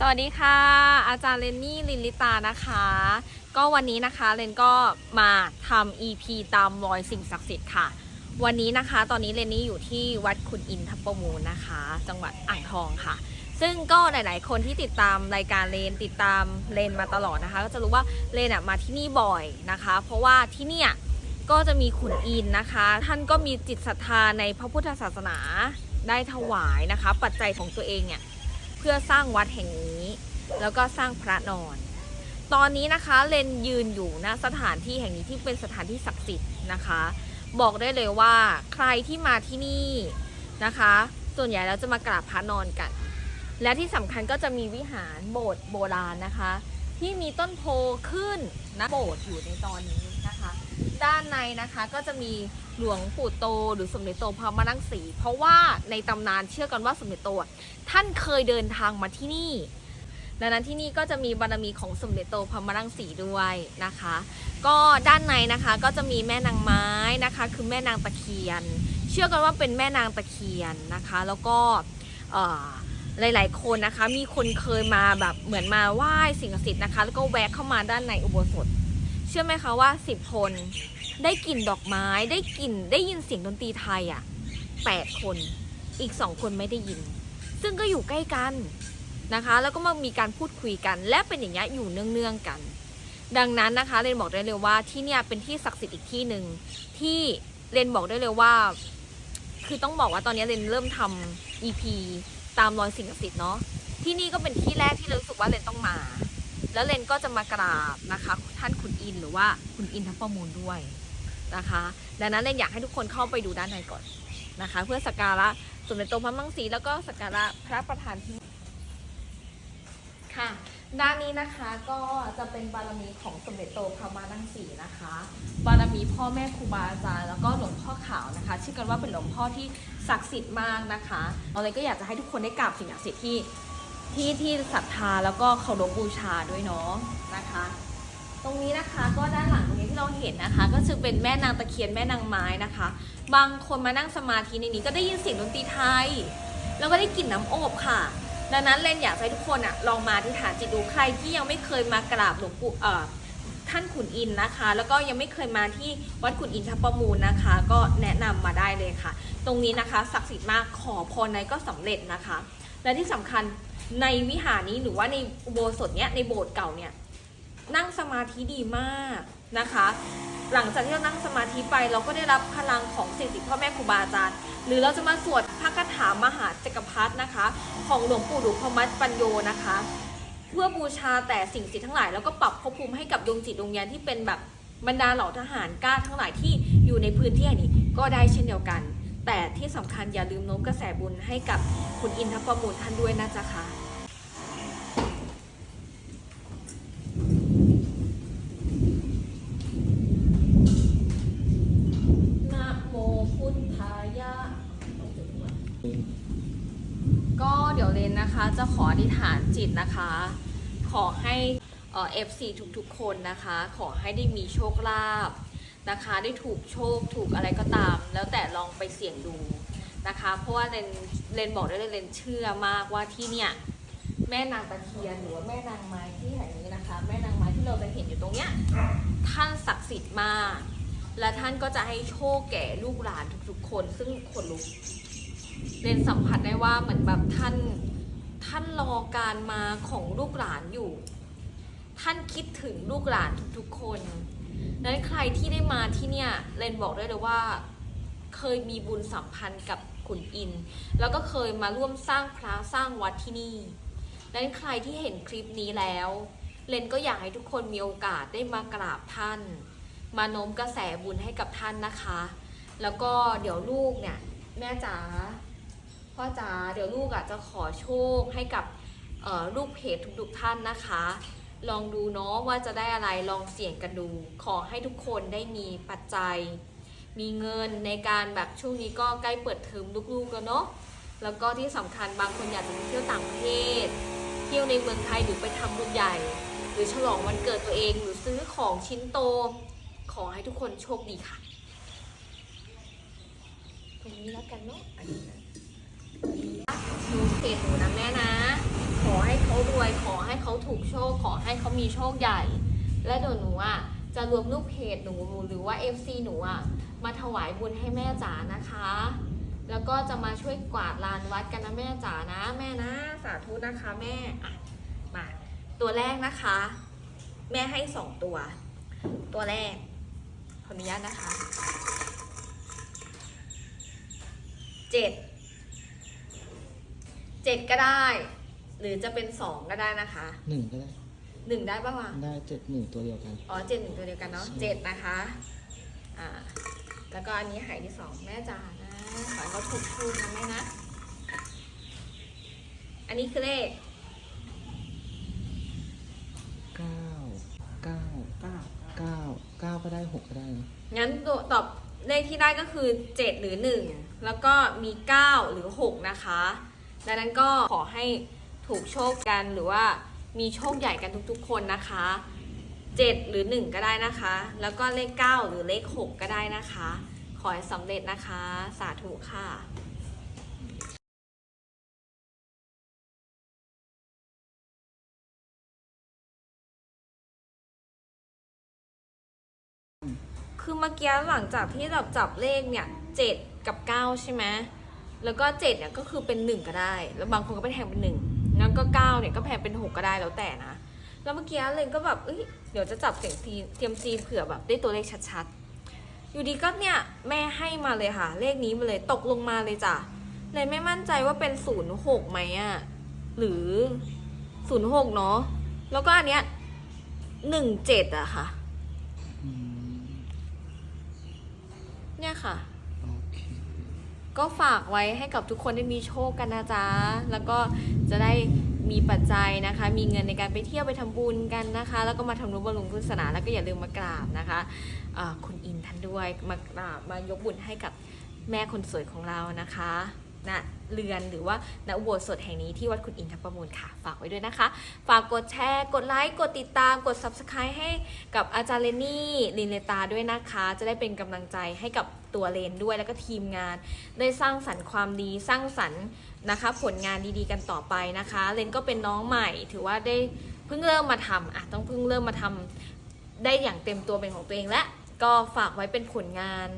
สวัสดีค่ะ อาจารย์เลนนี่ลินลิตานะคะ ก็วันนี้นะคะเลนก็มาทำ EP ตามรอยสิ่งศักดิ์สิทธิ์ค่ะ วันนี้นะคะตอนนี้เลนนี่อยู่ที่วัดขุนอินทประมูลนะคะ จังหวัดอ่างทองค่ะ ซึ่งก็หลาย ๆ คนที่ติดตามรายการเลนติดตามเลนมาตลอดนะคะ ก็จะรู้ว่าเลนอะมาที่นี่บ่อยนะคะ เพราะว่าที่เนี่ยก็จะมีขุนอินนะคะ ท่านก็มีจิตศรัทธาในพระพุทธศาสนาได้ถวายนะคะ ปัจจัยของตัวเองเนี่ย เพื่อสร้างวัดแห่งนี้ แล้วก็สร้างพระนอน ตอนนี้นะคะเลนยืนอยู่ณสถานที่แห่งนี้ที่เป็นสถานที่ศักดิ์สิทธิ์นะคะ บอกได้เลยว่าใครที่มาที่นี่นะคะ ส่วนใหญ่แล้วจะมากราบพระนอนกัน และที่สำคัญก็จะมีวิหารโบสถ์โบราณนะคะ ที่มีต้นโพขึ้นนะโบสถ์อยู่ในตอนนี้ ด้านในนะคะก็จะมีหลวงปู่โตหรือสมเด็จโตพระมานั่งสี เพราะว่าในตำนานเชื่อกันว่าสมเด็จโตท่านเคยเดินทางมาที่นี่ ดังนั้นที่นี่ก็จะมีบารมีของสมเด็จโตพระมานั่งสีด้วยนะคะ ก็ด้านในนะคะก็จะมีแม่นางไม้นะคะ คือแม่นางตะเคียน เชื่อกันว่าเป็นแม่นางตะเคียนนะคะ แล้วก็หลาย ๆ คนนะคะ มีคนเคยมาแบบเหมือนมาไหว้สิ่งศักดิ์สิทธิ์นะคะ แล้วก็แวะเข้ามาด้านในอุโบสถ เชื่อไหมคะว่าสิบคนได้กลิ่นดอกไม้ได้กลิ่นได้ยินเสียงดนตรีไทยอะแปดคนอีกสองคนไม่ได้ยิน ซึ่งก็อยู่ใกล้กันนะคะ แล้วก็มามีการพูดคุยกัน และเป็นอย่างนี้ยอยู่เนื่องๆกัน ดังนั้นนะคะเรนบอกได้เลยว่าที่เนี่ยเป็นที่ศักดิ์สิทธิ์อีกที่หนึ่งที่เรนบอกได้เลยว่า คือต้องบอกว่าตอนนี้เรนเริ่มทำ EP ตามรอยสิ่งศักดิ์สิทธิ์เนาะที่นี่ก็เป็นที่แรกที่เรนรู้สึกว่าเรนต้องมา แล้วเรนก็จะมากราบนะคะ ท่านขุนอินหรือว่าขุนอินทประมูลด้วยนะคะ ดังนั้นเรนอยากให้ทุกคนเข้าไปดูด้านในก่อนนะคะ เพื่อสักการะสมเด็จโตพระมังสีแล้วก็สักการะพระประธานที่ค่ะ ด้านนี้นะคะก็จะเป็นบารมีของสมเด็จโตพระมานังสีนะคะ บารมีพ่อแม่ครูบาอาจารย์แล้วก็หลวงพ่อขาวนะคะชื่อกันว่าเป็นหลวงพ่อที่ศักดิ์สิทธิ์มากนะคะเราเลยก็อยากจะให้ทุกคนได้กราบสิ่งศักดิ์สิทธิ์ที่ ที่ที่ศรัทธาแล้วก็เคารพบูชาด้วยเนาะนะคะ ตรงนี้นะคะก็ด้านหลังตรงนี้ที่เราเห็นนะคะ ก็คือเป็นแม่นางตะเคียนแม่นางไม้นะคะ บางคนมานั่งสมาธิในนี้ก็ได้ยินเสียงดนตรีไทย แล้วก็ได้กลิ่นน้ำอบค่ะ ดังนั้นเลนอยากให้ทุกคนอะลองมาที่ฐานจิตดูใครที่ยังไม่เคยมากราบหลวงปู่เอ่อท่านขุนอินนะคะ แล้วก็ยังไม่เคยมาที่วัดขุนอินทประมูลนะคะ ก็แนะนำมาได้เลยค่ะ ตรงนี้นะคะศักดิ์สิทธิ์มากขอพรในก็สำเร็จนะคะ และที่สำคัญ ในวิหารนี้หรือว่าในอุโบสถเนี้ยในโบสถ์เก่าเนี่ยนั่งสมาธิดีมากนะคะ หลังจากที่เรานั่งสมาธิไปเราก็ได้รับพลังของสิ่งศักดิ์สิทธิพ่อแม่ครูบาอาจารย์ หรือเราจะมาสวดพระคาถามหาจักรพรรดินะคะ ของหลวงปู่ดุพมัตปัญโยนะคะ เพื่อบูชาแต่สิ่งสิทธิ์ทั้งหลาย แล้วก็ปรับภพภูมิให้กับดวงจิตดวงวิญญาณที่เป็นแบบบรรดาเหล่าทหารกล้าทั้งหลายที่อยู่ในพื้นที่นี้ก็ได้เช่นเดียวกัน แต่ที่สำคัญอย่าลืมโน้มกระแสบุญให้กับคุณอินทประมูลท่านด้วยนะจ๊ะค่ะนะโมพุทธายะก็เดี๋ยวเรนนะคะจะขออธิษฐานจิตนะคะ ขอให้เอ่อฟซีทุกๆคนนะคะ ขอให้ได้มีโชคลาภ นะคะ ได้ถูกโชคถูกอะไรก็ตาม แล้วแต่ลองไปเสี่ยงดูนะคะ เพราะว่าเรนเรนบอกได้เลยเรนเชื่อมากว่าที่เนี่ยแม่นางตะเคียนหรือว่าแม่นางไม้ที่แห่งนี้นะคะ แม่นางไม้ที่เราจะเห็นอยู่ตรงเนี้ยท่านศักดิ์สิทธิ์มาก และท่านก็จะให้โชคแก่ลูกหลานทุกๆ คนซึ่งคนลุกเรนสัมผัสได้ว่าเหมือนแบบท่านท่านรอการมาของลูกหลานอยู่ ท่านคิดถึงลูกหลานทุกๆคน ดังนั้นใครที่ได้มาที่เนี่ยเรนบอกได้เลยว่าเคยมีบุญสัมพันธ์กับขุนอิน แล้วก็เคยมาร่วมสร้างพระสร้างวัดที่นี่ดังนั้นใครที่เห็นคลิปนี้แล้วเลนก็อยากให้ทุกคนมีโอกาสได้มากราบท่าน มาโน้มกระแสบุญให้กับท่านนะคะ แล้วก็เดี๋ยวลูกเนี่ยแม่จ๋าพ่อจ๋าเดี๋ยวลูกอะจะขอโชคให้กับลูกเพจทุกๆท่านนะคะ ลองดูเนาะว่าจะได้อะไรลองเสี่ยงกันดู ขอให้ทุกคนได้มีปัจจัย มีเงินในการแบบช่วงนี้ก็ใกล้เปิดเทอมลูกๆแล้วเนาะแล้วก็ที่สำคัญบางคนอยากจะไปเที่ยวต่างประเทศ เที่ยวในเมืองไทยหรือไปทำบุญใหญ่ หรือฉลองวันเกิดตัวเองหรือซื้อของชิ้นโต ขอให้ทุกคนโชคดีค่ะตรงนี้แล้วกันเนาะดูเพจหนูนะแม่นะ ขอให้เขารวยขอ ขาถูกโชคขอให้เขามีโชคใหญ่ และเดี๋ยวหนูอะจะรวมลูกเพจหนูหรือว่า FC หนูอะมาถวายบุญให้แม่จ๋านะคะ แล้วก็จะมาช่วยกวาดลานวัดกันนะแม่จ๋านะ แม่นะสาธุนะคะแม่อะมาตัวแรกนะคะ แม่ให้สองตัว ตัวแรกขออนุญาตนะคะเจ็ดเจ็ดก็ได้ หรือจะเป็นสองก็ได้นะคะหนึ่งก็ได้หนึ่งได้ปะวะได้เจ็ดหนึ่งตัวเดียวกัน อ๋อเจ็ดหนึ่งตัวเดียวกันเนาะใช่ เจ็ดนะคะ อ่า แล้วก็อันนี้หายที่สองแม่จ๋านะขอให้เขาถูกชูนะแม่นะ อันนี้คือเลขเก้าเก้าเก้าเก้าเก้าก็ได้หกก็ได้นะงั้นตัวตอบเลขที่ได้ก็คือ7หรือ1แล้วก็มี9หรือ6นะคะ ดังนั้นก็ขอให้ ถูกโชคกันหรือว่ามีโชคใหญ่กันทุกๆคนนะคะ 7 หรือ 1 ก็ได้นะคะ แล้วก็เลข 9 หรือเลข 6 ก็ได้นะคะ ขอให้สำเร็จนะคะ สาธุค่ะคือเมื่อกี้หลังจากที่เราจับเลขเนี่ยเจ็ดกับเก้าใช่ไหมแล้วก็เจ็ดเนี่ยก็คือเป็นหนึ่งก็ได้ แล้วบางคนก็ไปแทงเป็นหนึ่ง แล้วก็เก้าเนี่ยก็แทงเป็นหกก็ได้แล้วแต่นะ แล้วเมื่อกี้เลนก็แบบเอ้ยเดี๋ยวจะจับเสียงทีเทียมซีเผื่อแบบได้ตัวเลขชัดๆ อยู่ดีก็เนี่ยแม่ให้มาเลยค่ะ เลขนี้มาเลยตกลงมาเลยจ้ะเลยไม่มั่นใจว่าเป็นศูนย์หกไหมอะหรือศูนย์หกเนาะแล้วก็อันเนี้ยหนึ่งเจ็ดอะค่ะอืมเนี่ยค่ะโอเค ก็ฝากไว้ให้กับทุกคนได้มีโชคกันนะจ๊ะ แล้วก็จะได้มีปัจจัยนะคะ มีเงินในการไปเที่ยวไปทำบุญกันนะคะ แล้วก็มาทำนุบำรุงพุทธศาสนา แล้วก็อย่าลืมมากราบนะคะะคุณอินท่านด้วย มากราบมายกบุญให้กับแม่คนสวยของเรานะคะ ณเรือนหรือว่าณอุโบสถแห่งนี้ที่วัดคุณอินทประมูลค่ะ ฝากไว้ด้วยนะคะ ฝากกดแชร์ กดไลค์ กดติดตาม กด subscribe ให้กับอาจารย์เลนี่ลินเลตาด้วยนะคะ จะได้เป็นกำลังใจให้กับตัวเลนด้วยแล้วก็ทีมงาน ได้สร้างสรรค์ความดีสร้างสรรค์นะคะ ผลงานดีๆกันต่อไปนะคะ เลนก็เป็นน้องใหม่ ถือว่าได้เพิ่งเริ่มมาทำอะต้องเพิ่งเริ่มมาทำได้อย่างเต็มตัวเป็นของตัวเองและก็ฝากไว้เป็นผลงาน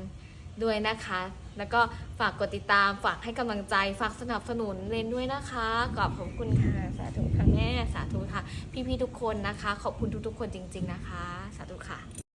ด้วยนะคะ แล้วก็ฝากกดติดตามฝากให้กำลังใจ ฝากสนับสนุนเลนด้วยนะคะขอบขอบคุณค่ะสาธุค่ะแม่สาธุค่ะ พี่ๆทุกคนนะคะ ขอบคุณทุกๆคนจริง ๆนะคะ สาธุค่ะ